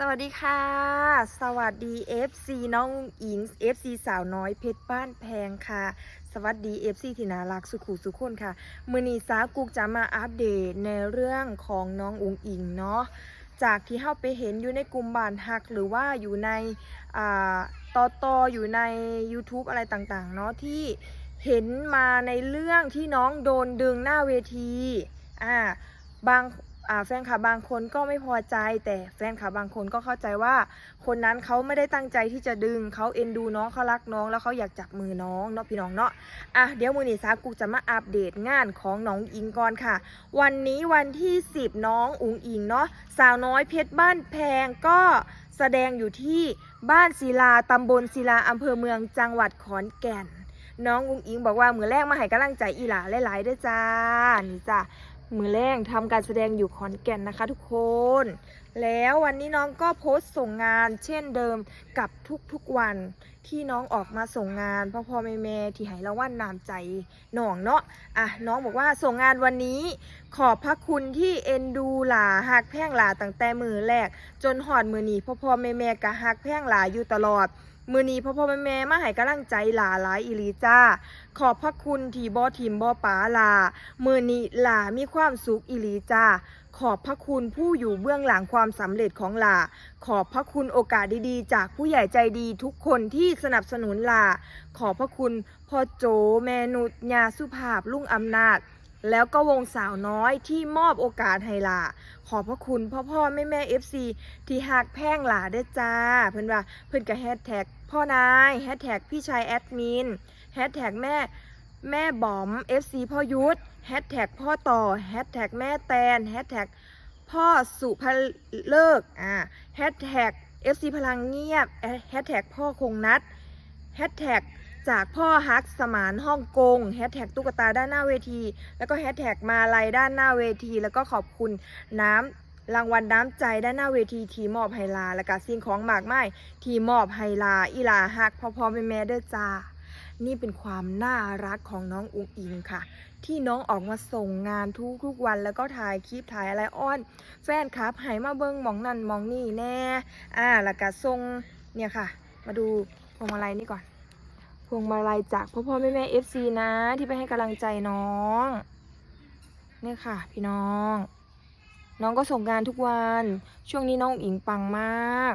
สวัสดีค่ะ สวัสดี FC น้องอิง FC สาวน้อยเพชรบ้านแพงค่ะ สวัสดี FC ที่น่ารักสุขุสุขคนค่ะ มือนีสากุกจะมาอัปเดตในเรื่องของน้องอุงอิงเนาะจากที่เข้าไปเห็นอยู่ในกลุ่มบ้านฮัก หรือว่าอยู่ในอ่าตอออยู่ใน YouTube อะไรต่างๆ เนาะที่เห็นมาในเรื่องที่น้องโดนดึงหน้าเวทีอ่าบาง แฟนคลับบางคนก็ไม่พอใจ แต่แฟนคลับบางคนก็เข้าใจว่า คนนั้นเขาไม่ได้ตั้งใจที่จะดึงเขาเอ็นดูน้องเขารักน้อง แล้วเขาอยากจับมือน้องเนาะพี่น้องเนาะอะเดี๋ยวมือนีสากุจะมาอัปเดตงานของน้องอิงก่อนค่ะ วันนี้วันที่ 10 น้องอุ๋งอิงเนาะสาวน้อยเพชรบ้านแพงก็แสดงอยู่ที่บ้านศิลาตำบลศิลาอำเภอเมืองจังหวัดขอนแก่น น้องอุ๋งอิงบอกว่ามือแรกมาให้กำลังใจอีหลาหลายๆด้วยจ้านี่จ้า มือแรกทำการแสดงอยู่ขอนแก่นนะคะทุกคน แล้ววันนี้น้องก็โพสต์ส่งงาน เช่นเดิมกับทุกๆวันที่น้องออกมาส่งงานพ่อพ่อแม่แม่ที่ห้รางวัลนามใจน้องเนาะอะน้องบอกว่าส่งงานวันนี้ขอบพระคุณที่เอ็นดูหลาหักแพ่งหลาตั้งแต่มือแรก จนหอดมือหนีพ่อพ่อแม่แม่กะหักแพ่งหลาอยู่ตลอด มือนีพ่อพ่อแม่แม่มาให้กำลังใจหลาหลายอีลีจ้า ขอบพระคุณทีบอทีมบอป๋าลา มือนีหลามีความสุขอีลีจ้า ขอบพระคุณผู้อยู่เบื้องหลังความสำเร็จของหลา ขอบพระคุณโอกาสดีๆ จากผู้ใหญ่ใจดีทุกคนที่สนับสนุนหลา ขอบพระคุณพ่อโจแม่นุชยาสุภาพลุงอำนาจ แล้วก็วงสาวน้อยที่มอบโอกาสให้หลาขอบพระคุณพ่อพ่อแม่แม่เอฟซีที่หักแพ่งหลาได้จ้า เพื่อนว่าเพื่อนกับแฮชแท็กพ่อนายแฮชแท็กพี่ชายแอดมินแฮชแท็กแม่แม่บอม FC พ่อยุทธแฮชแท็กพ่อต่อแฮชแท็กแม่แตนแฮชแท็กพ่อสุภเลิกอ่าแฮชแท็ก FC พลังเงียบแฮชแท็กพ่อคงนัดแฮชแท็ก จากพ่อฮักสมานฮ่องกงแฮชแท็กตุ๊กตาด้านหน้าเวที แล้วก็แฮชแท็กมาลัยด้านหน้าเวที แล้วก็ขอบคุณน้ำรางวัลน้ำใจด้านหน้าเวทีทีมอบไฮลา และก็สิ่งของหมากไม้ทีมอบไฮลาอีลาฮักพ่อพ่อแม่แม่เด้อจ้านี่เป็นความน่ารักของน้องอุงอิงค่ะ ที่น้องออกมาส่งงานทุกทุกวันแล้วก็ถ่ายคลิปถ่ายอะไรอ้อน แฟนคลับให้มาเบิ้งมองนั่นมองนี่แน่ อ่าแล้วก็ส่งเนี่ยค่ะ มาดูพวงมาลัยนี่ก่อน พวงมาลัยจากพ่อพ่อแม่แม่เอฟซีนะ ที่ไปให้กำลังใจน้องเนี่ยค่ะ พี่น้อง น้องก็ส่งงานทุกวัน ช่วงนี้น้องอิงปังมาก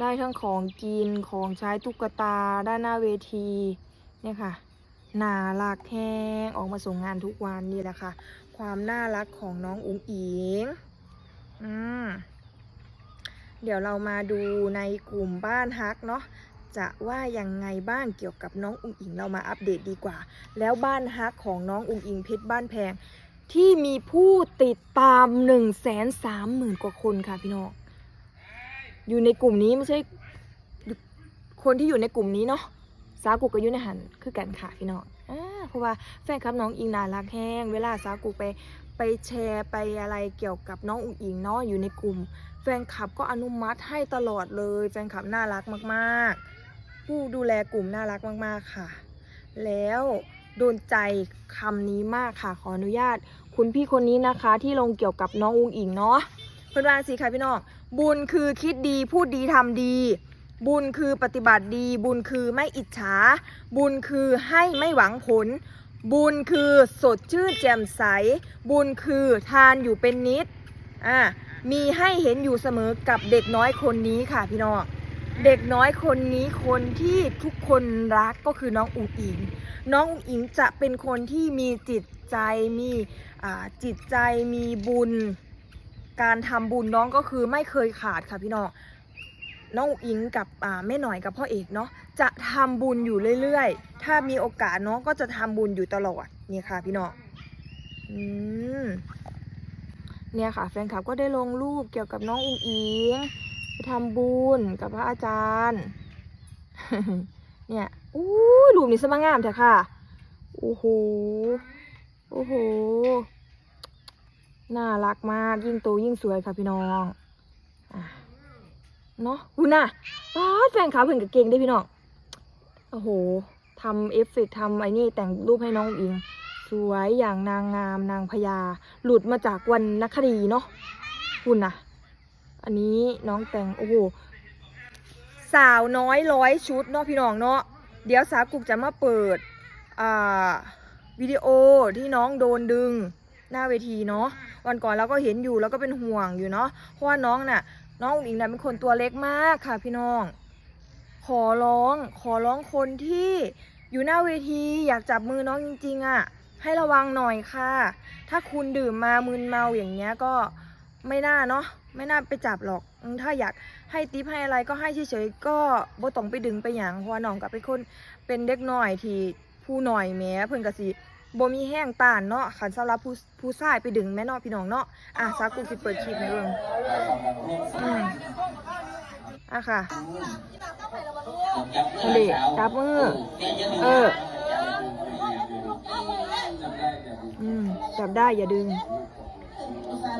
ได้ทั้งของกินของใช้ตุ๊กตาด้านหน้าเวทีเนี่ยค่ะน่ารักแห้งออกมาส่งงานทุกวันนี่แหละค่ะ ความน่ารักของน้องอุ๋งอิงอืมเดี๋ยวเรามาดูในกลุ่มบ้านฮักเนาะ จะว่ายังไงบ้างเกี่ยวกับน้องอุงอิงเรามาอัปเดตดีกว่า แล้วบ้านฮักของน้องอุงอิงเพชรบ้านแพง ที่มีผู้ติดตาม1นึ่งแสนสามหมื่นกว่าคนค่ะพี่น้องอยู่ในกลุ่มนี้ไม่ใช่คนที่อยู่ในกลุ่มนี้เนาะสาวกุกกับยุในหันคือกันค่ะพี่น้องอเพราะว่าแฟนคลับน้องอิงน่ารักแห้งเวลาสาวกุกไปไปแชร์ไปอะไรเกี่ยวกับน้องอุงอิงเนาะอยู่ในกลุ่ม แฟนคลับก็อนุมัติให้ตลอดเลย แฟนคลับน่ารักมาก ๆ ผู้ดูแลกลุ่มน่ารักมาก ๆ ค่ะ แล้วโดนใจคำนี้มากค่ะ ขออนุญาต คุณพี่คนนี้นะคะที่ลงเกี่ยวกับน้องอุงอิงเนาะเพื่อนว่าสิค่ะพี่น้องบุญคือคิดดีพูดดีทำดี บุญคือปฏิบัติดี บุญคือไม่อิจฉา บุญคือให้ไม่หวังผล บุญคือสดชื่นแจ่มใส บุญคือทานอยู่เป็นนิดอ่ามีให้เห็นอยู่เสมอกับเด็กน้อยคนนี้ค่ะพี่น้อง เด็กน้อยคนนี้คนที่ทุกคนรักก็คือน้องอุ๋งอิง น้องอุ๋งอิงจะเป็นคนที่มีจิตใจมีจิตใจมีบุญ การทำบุญน้องก็คือไม่เคยขาดค่ะพี่น้องน้องอุ๋งอิงกับแม่หน่อยกับพ่อเอกเนาะจะทำบุญอยู่เรื่อยๆ ถ้ามีโอกาสน้องก็จะทำบุญอยู่ตลอดนี่ค่ะพี่น้องอืมเนี่ยค่ะแฟนคลับก็ได้ลงรูปเกี่ยวกับน้องอุ๋งอิง ทำบุญกับพระอาจารย์ เนี่ยอู้ยรูปนี้สมังงามเถอะค่ะโอ้โหโอ้โหน่ารักมากยิ่งโตยิ่งสวยค่ะพี่น้องเนาะคุณน่ะว้าแฟนคลับเพิ่งกับเก่งได้พี่น้องโอ้โหทำเอฟเฟกต์ทำไอ้นี่แต่งรูปให้น้องอิง สวยอย่างนางงามนางพญาหลุดมาจากวรรณคดีเนาะคุณนะ อันนี้น้องแต่งโอ้โหสาวน้อยร้อยชุดเนาะพี่น้องเนาะเดี๋ยวสาวกุกจะมาเปิดอ่าวิดีโอที่น้องโดนดึงหน้าเวทีเนาะวันก่อนเราก็เห็นอยู่แล้วก็เป็นห่วงอยู่เนาะเพราะว่าน้องน่ะ น้องอุ๋งอิงน่ะเป็นคนตัวเล็กมากค่ะพี่น้อง ขอร้องขอร้องคนที่อยู่หน้าเวทีอยากจับมือน้องจริงๆอะ่ะให้ระวังหน่อยค่ะ ถ้าคุณดื่มมามึนเมาอย่างเงี้ยก็ ไม่น่าเนาะไม่น่าไปจับหรอก ถ้าอยากให้ติปให้อะไรก็ให้เฉยๆก็บ่ต้องไปดึงไปหยังเพราะว่าน้องกับเป็นคนเป็นเด็กน้อยที่ผู้หน่อยแหม้เพิ่นก็สิบ่มีแห้งตานเนาะคันสำหรับผู้ผู้ชายไปดึงแม่นาะพี่น้องเนาะอะซากุสิเปิดคลิปให้เบิ่งอืมอะค่ะเอาดิจับมือเอออืมจับได้อย่าดึง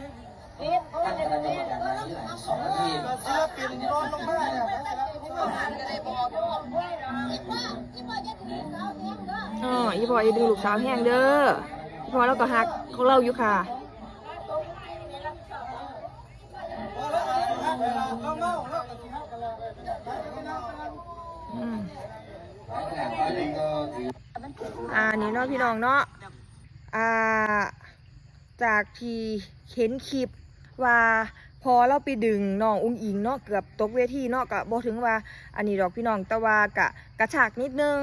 ดวงบาปุดอ๋ออีพออย่าดึงลูกสาวแห้งเด้ออีพอแล้วก็หักเของเราอยู่ค่ะอ่านี่เนาะพี่น้องเนาะอ่า จากที่เห็นคลิปว่าพอเราไปดึงน้องอุ้งอิงเนาะเกือบตกเวทีเนาะก็บ่ถึงว่าอันนี้ดอกพี่น้องแต่ว่ากะกระฉากนิดนึง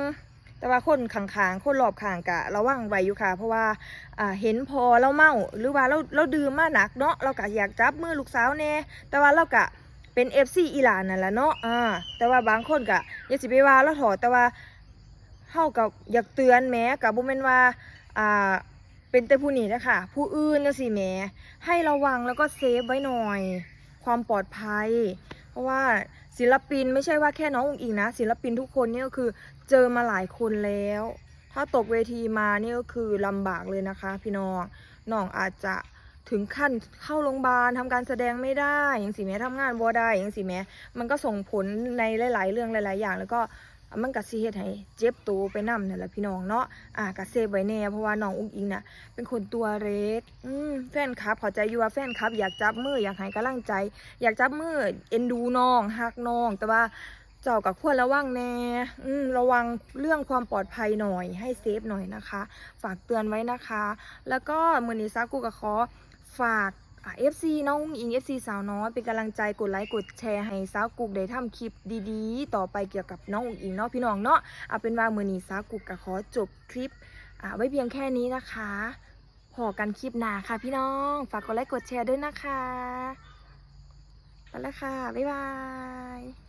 แต่ว่าคนข้างๆคนรอบข้างกะระวังไว้อยู่ค่ะ เพราะว่าอ่าเห็นพอเราเมาหรือว่าเราเราดื่มมาหนักเนาะเรากะอยากจับมือลูกสาวแน่แต่ว่าเรากะเป็น FC อีหลานนั่นแหละเนาะอ่าแต่ว่าบางคนกะอย่าสิไปว่าเราถอดแต่ว่าเฮากับอยากเตือนแม้กับบ่แม่นว่าอ่า เป็นแต่ผู้นี้นะคะผู้อื่นจังซี่แหมให้ระวังแล้วก็เซฟไว้หน่อย ความปลอดภัย เพราะว่าศิลปินไม่ใช่ว่าแค่น้องอุ๋งอิงนะ ศิลปินทุกคนเนี่ยก็คือเจอมาหลายคนแล้ว ถ้าตกเวทีมานี่ก็คือลำบากเลยนะคะ พี่น้องน้องอาจจะถึงขั้นเข้าโรงพยาบาลทำการแสดงไม่ได้อย่างสิแม้ทำงานบ่ได้อย่างสิแม้มันก็ส่งผลในหลาย ๆ เรื่องหลาย ๆ อย่าง แล้วก็ มันก็สิเฮ็ดให้เจ็บตัวไปนำนั่นแหละพี่น้องเนาะอะก็เซฟไว้แน่เพราะว่าน้องอุ้งอิงน่ะเป็นคนตัวเล็กอืมแฟนคลับเข้าใจอยู่ว่าแฟนคลับ อยากจับมืออยากให้กำลังใจ อยากจับมือเอ็นดูน้องฮักน้อง แต่ว่าเจ้ากับควรระวังแน่อืมระวังเรื่องความปลอดภัยหน่อย ให้เซฟหน่อยนะคะ ฝากเตือนไว้นะคะ แล้วก็มือนี้ซากุกับขอฝาก เอฟซีน้องอุ้งอิงเอฟซีสาวน้อยเป็นกำลังใจกดไลค์กดแชร์ให้สาวกุกได้ทำคลิปดีๆ ต่อไปเกี่ยวกับน้องอุ้งอิงเนาะพี่น้องเนาะเอาเป็นว่ามือนี้สาวกุกกับขอจบคลิปอ่าไว้เพียงแค่นี้นะคะพอกันคลิปหน้าค่ะพี่น้อง ฝากกดไลค์กดแชร์ด้วยนะคะไปแล้วค่ะ บ๊ายบาย